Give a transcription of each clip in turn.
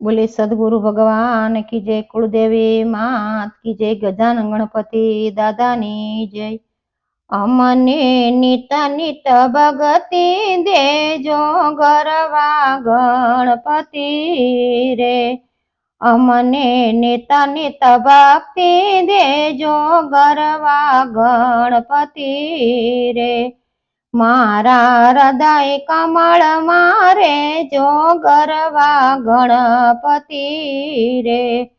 બોલે, સદગુરુ ભગવાન કી જય કુળદેવી માત, કી જય ગજાન ગણપતિ દાદાની જય. અમને નિત નિત ભગતિ દેજો ગરવા ગણપતિ રે. અમને નિત નિત ભક્તિ દેજો ગરવા ગણપતિ રે. મારા હૃદય કમળ મારે જો ગરવા ગણપતિ રે.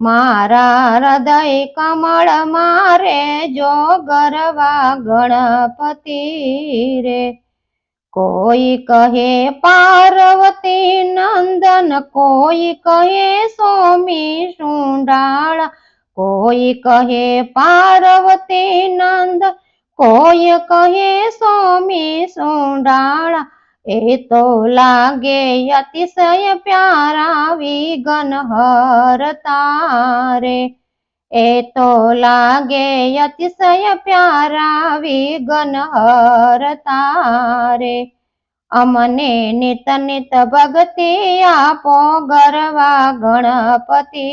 મારા હૃદય કમળ મારે જો ગરવા ગણપતિ રે. કોઈ કહે પાર્વતી નંદન, કોઈ કહે સ્વામી સુંડાળ કોઈ કહે પાર્વતી નંદ કોઈ કહે સોમી સુંડાળા એ તો લાગે અતિશય પ્યારા વિઘન હરતા તારે. એ તો લાગે અતિશય પ્યારા વિઘન હરતા તારે. અમને નિત નિત ભક્તિ આપો ગરવા ગણપતિ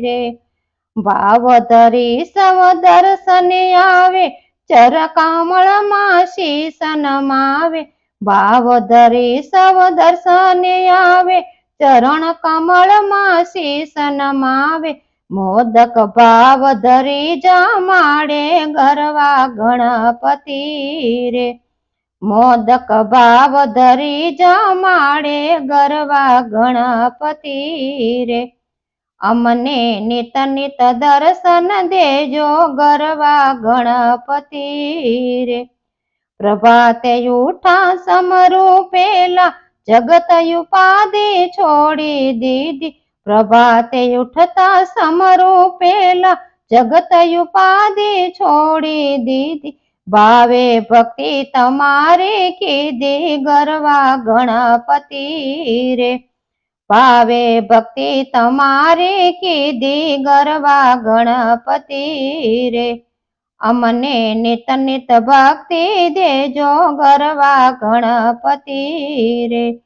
રે. ભાવ ધરી સવ દર્શન આવે ચર માસી શીસન માવે, ભાવ ધરી સવ દર્શને આવે. ચરણ કમળમાં શીસન માવે, મોદક ભાવ ધરી જમાડે ગરવા ગણપતિ રે. મોદક ભાવ ધરી જમાડે ગરવા ગણપતિ રે. અમને નિત નિત દર્શન દેજો ગરવા ગણપતિ રે. પ્રભાતે ઉઠા સમરૂપેલા જગત ઉપાધિ છોડી દીધી. પ્રભાતે ઉઠતા સમરૂપેલા જગત ઉપાધિ છોડી દીધી. ભાવે ભક્તિ તમારી કીધી ગરવા ગણપતિ રે. ભાવે ભક્તિ તમારી કીધી ગરવા ગણપતિ રે. અમને નિત નિત ભક્તિ દેજો ગરવા ગણપતિ રે.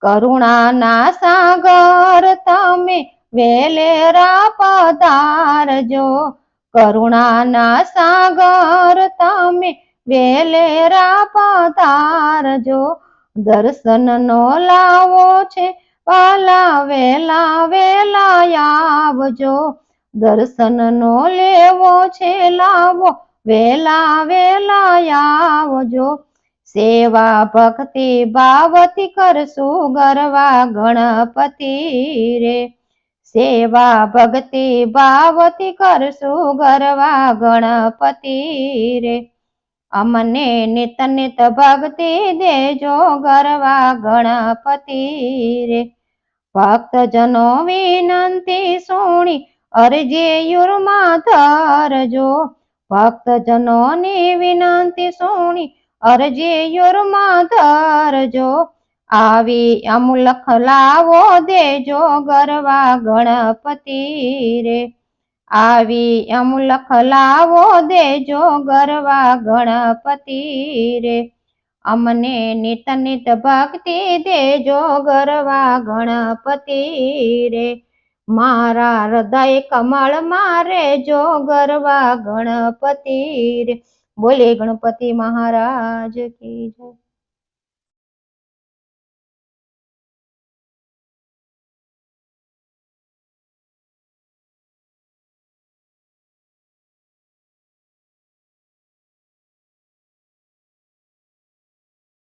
કરુણાના સાગર તમે વેલેરા પધારજો. કરુણાના સાગર તમે વેલેરા પધારજો. દર્શન નો લાવો છે પાલા વેલા વેલા આવજો. દર્શન નો લેવો છે લાવો. વેલા વેલા આવજો. સેવા ભક્તિ ભાવથી કરશું ગરવા ગણપતિ રે. સેવા ભક્તિ ભાવથી કરશું ગરવા ગણપતિ રે. અમને નિત નિત ભક્તિ દેજો ગરવા ગણપતિ રે. ભક્તજનો વિનંતી સુણી અરજે યુરમાં ધરજો. ભક્તજનોની વિનંતી સુણી અરજે યુરમાં ધરજો. આવી અમુલખ લાવો દેજો ગરવા ગણપતિ રે. આવી અમુલખ લાવો દેજો ગરવા ગણપતિ રે. અમને નિત નિત ભક્તિ દેજો ગરવા ગણપતિ રે. મારા હૃદય કમળ મારે જો ગરવા ગણપતિ રે. બોલે ગણપતિ મહારાજ કી જય.